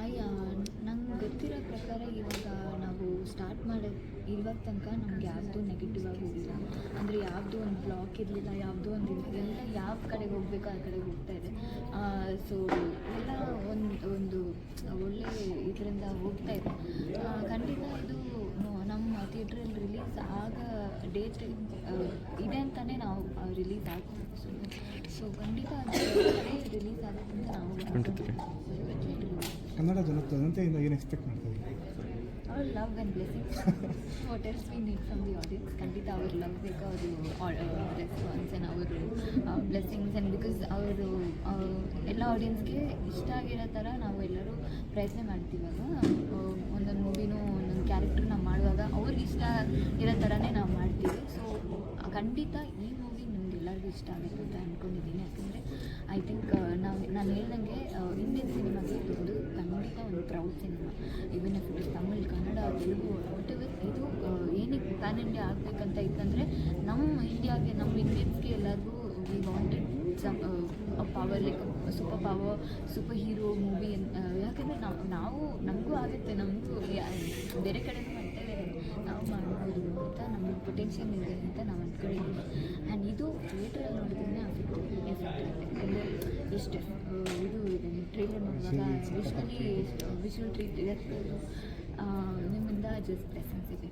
ಅಯ್ಯ ನಂಗೆ ಗೊತ್ತಿರೋ ಪ್ರಕಾರ ಇವಾಗ ನಾವು ಸ್ಟಾರ್ಟ್ ಮಾಡೋ ಇವಾಗ ತನಕ ನಮ್ಗೆ ಯಾವುದೂ ನೆಗೆಟಿವ್ ಆಗಿ ಹೋಗಿಲ್ಲ. ಅಂದರೆ ಯಾವುದೂ ಒಂದು ಬ್ಲಾಕ್ ಇರಲಿಲ್ಲ ಯಾವುದೋ ಒಂದು ಎಲ್ಲ ಯಾವ ಕಡೆಗೆ ಹೋಗ್ಬೇಕು ಆ ಕಡೆಗೆ ಹೋಗ್ತಾ ಇದೆ. ಸೊ ಎಲ್ಲ ಒಂದು ಒಂದು ಒಳ್ಳೆ ಇದರಿಂದ ಹೋಗ್ತಾ ಇದೆ. ಖಂಡಿತ ಇದು ನಮ್ಮ ಥಿಯೇಟ್ರಲ್ಲಿ ರಿಲೀಸ್ ಆಗ ಡೇಟ್ ಇದೆ ಅಂತಲೇ ನಾವು ರಿಲೀಸ್ ಆಗ್ತೀವಿ ಸೊ ಸೊ ಖಂಡಿತ ಅದು ರಿಲೀಸ್ ಆಗುತ್ತೆ ಅಂತ ನಾವು. ಕನ್ನಡ ಜನ ಜನತೆಯಿಂದ ಏನು ಎಕ್ಸ್ಪೆಕ್ಟ್ ಮಾಡ್ತಾ ಇದ್ದೀವಿ ಅವ್ರ love and blessings what else we need from the audience ಖಂಡಿತ ಅವ್ರ ಲವ್ ಬೇಕು ಅವರು ರೆಸ್ಪಾನ್ಸ್ ಆ್ಯಂಡ್ ಅವರು ಬ್ಲೆಸ್ಸಿಂಗ್ಸ್ ಆ್ಯಂಡ್ ಬಿಕಾಸ್ ಅವರು ಎಲ್ಲ ಆಡಿಯನ್ಸ್ಗೆ ಇಷ್ಟ ಆಗಿರೋ ಥರ ನಾವು ಎಲ್ಲರೂ ಪ್ರಯತ್ನ ಮಾಡ್ತೀವಾಗ ಒಂದೊಂದು ಮೂವಿನೂ ಒಂದೊಂದು ಕ್ಯಾರೆಕ್ಟರ್ ನಾವು ಮಾಡುವಾಗ ಅವ್ರಿಗೆ ಇಷ್ಟ ಇರೋ ಥರನೇ ನಾವು ಮಾಡ್ತೀವಿ. ಸೊ ಖಂಡಿತ ಈ ಮೂವಿ ನಿಮ್ಗೆ ಎಲ್ಲರಿಗೂ ಇಷ್ಟ ಆಗುತ್ತೆ ಅಂತ ಅಂದ್ಕೊಂಡಿದ್ದೀನಿ ಯಾಕಂದರೆ ಐ ಥಿಂಕ್ ನಾವು ನಾನು ಹೇಳ್ದಂಗೆ ಇಂಡಿಯನ್ ಸಿನಿಮಾಗೆ ಒಂದು proud cinema even if Tamil Kannada Telugu ever ಇದು ಏನಕ್ಕೆ ಪ್ಯಾನ್ ಇಂಡಿಯಾ ಆಗಬೇಕಂತ ಇತ್ತಂದರೆ ನಮ್ಮ ಇಂಡಿಯಾಗೆ ನಮ್ಮ ಇಂಡಿಯನ್ಸ್ಗೆ ಎಲ್ಲರಿಗೂ we wanted some power like super power super hero movie ಯಾಕಂದರೆ ನಾವು ನಾವು, ನಮಗೂ ಆಗುತ್ತೆ, ನಮಗೂ ಬೇರೆ ಕಡೆನೂ ಮಾಡ್ತೇವೆ ನಾವು ಮಾಡ್ಬೋದು ಅಂತ ನಮ್ಮ ಪೊಟೆನ್ಷಿಯಲ್ ಇದೆ ಅಂತ ನಾವು ಅಂದ್ಕೊಂಡಿದ್ದೀವಿ ಆ್ಯಂಡ್ ಇದು ಥಿಯೇಟ್ರಲ್ಲಿ ನೋಡಿದ್ರೆ ಎಫೆಕ್ಟ್ ಯಾಕಂದರೆ ಎಷ್ಟು ಇದು ಟ್ರೈಲರ್ ನೋಡುವಾಗ ವಿಶ್ವಲಿ ವಿಶ್ವಲ್ ಟ್ರೀಟ್ ಇದೆ ನಿಮ್ಮಿಂದ ಜಸ್ಟ್ ಬ್ಲೆಸ್ಸಿಂಗ್ಸ್ ಇದೆ